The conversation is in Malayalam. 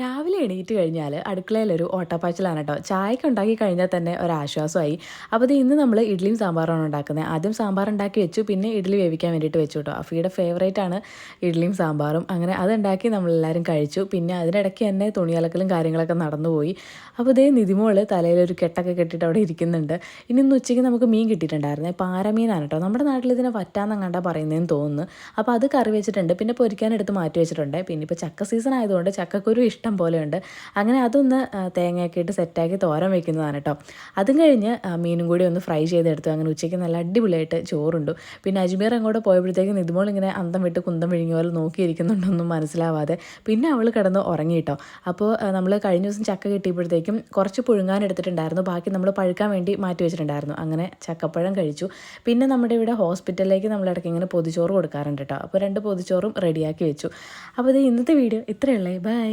രാവിലെ എണീറ്റ് കഴിഞ്ഞാൽ അടുക്കളയിലൊരു ഓട്ടപ്പാച്ചിലാണ് കേട്ടോ. ചായക്ക് ഉണ്ടാക്കി കഴിഞ്ഞാൽ തന്നെ ഒരാശ്വാസമായി. അപ്പോൾ ഇത് ഇന്ന് നമ്മൾ ഇഡ്ഡലിയും സാമ്പാറാണ് ഉണ്ടാക്കുന്നത്. ആദ്യം സാമ്പാർ ഉണ്ടാക്കി വെച്ചു പിന്നെ ഇഡ്ഡലി വേവിക്കാൻ വേണ്ടിയിട്ട് വെച്ചു കേട്ടോ. അഫിയുടെ ഫേവറേറ്റ് ആണ് ഇഡ്ഡലിയും സാമ്പാറും. അങ്ങനെ അതുണ്ടാക്കി നമ്മളെല്ലാവരും കഴിച്ചു. പിന്നെ അതിനിടയ്ക്ക് തന്നെ തുണിയലക്കലും കാര്യങ്ങളൊക്കെ നടന്നുപോയി അപ്പോൾ ഇതേ നിതിമോൾ തലയിലൊരു കെട്ടൊക്കെ കെട്ടിയിട്ട് അവിടെ ഇരിക്കുന്നുണ്ട്. ഇനി ഇന്ന് ഉച്ചയ്ക്ക് നമുക്ക് മീൻ കിട്ടിയിട്ടുണ്ടായിരുന്നേ. പാരമീനാണ് കേട്ടോ. നമ്മുടെ നാട്ടിൽ ഇതിനെ വറ്റാന്നങ്ങാണ്ടാ പറയുന്നതെന്ന് തോന്നുന്നു. അപ്പോൾ അത് കറി വെച്ചിട്ടുണ്ട്. പിന്നെ പൊരിക്കാനെടുത്ത് മാറ്റി വെച്ചിട്ടുണ്ട്. പിന്നെ ഇപ്പോൾ ചക്ക സീസൺ ആയതുകൊണ്ട് ചക്കക്കൊരു ഇഷ്ടം പോലെയുണ്ട്. അങ്ങനെ അതൊന്ന് തേങ്ങയൊക്കെ ഇട്ട് സെറ്റാക്കി തോരൻ വെക്കുന്നതാണ് കേട്ടോ അതും കഴിഞ്ഞ് മീനും കൂടി ഒന്ന് ഫ്രൈ ചെയ്തെടുത്തു. അങ്ങനെ ഉച്ചയ്ക്ക് നല്ല അടിപൊളിയായിട്ട് ചോറുണ്ടു. പിന്നെ അജ്മീർ അങ്ങോട്ട് പോയപ്പോഴത്തേക്കും ഇതുമോൾ ഇങ്ങനെ അന്തം വിട്ട് കുന്തം വിഴുങ്ങിയ പോലെ നോക്കിയിരിക്കുന്നുണ്ടൊന്നും മനസ്സിലാവാതെ പിന്നെ അവൾ കിടന്ന് ഉറങ്ങി കേട്ടോ അപ്പോൾ നമ്മൾ കഴിഞ്ഞ ദിവസം ചക്ക കിട്ടിയപ്പോഴത്തേക്കും കുറച്ച് പുഴുങ്ങാൻ എടുത്തിട്ടുണ്ടായിരുന്നു. ബാക്കി നമ്മൾ പഴുക്കാൻ വേണ്ടി മാറ്റി വെച്ചിട്ടുണ്ടായിരുന്നു. അങ്ങനെ ചക്കപ്പഴം കഴിച്ചു. പിന്നെ നമ്മുടെ ഇവിടെ ഹോസ്പിറ്റലിലേക്ക് നമ്മൾ ഇടയ്ക്ക് ഇങ്ങനെ പൊതിച്ചോറ് കൊടുക്കാറുണ്ട് കേട്ടോ അപ്പോൾ രണ്ട് പൊതിച്ചോറും റെഡിയാക്കി വെച്ചു. അപ്പോൾ ഇത് ഇന്നത്തെ വീഡിയോ ഇത്രയുള്ളേ ബൈ.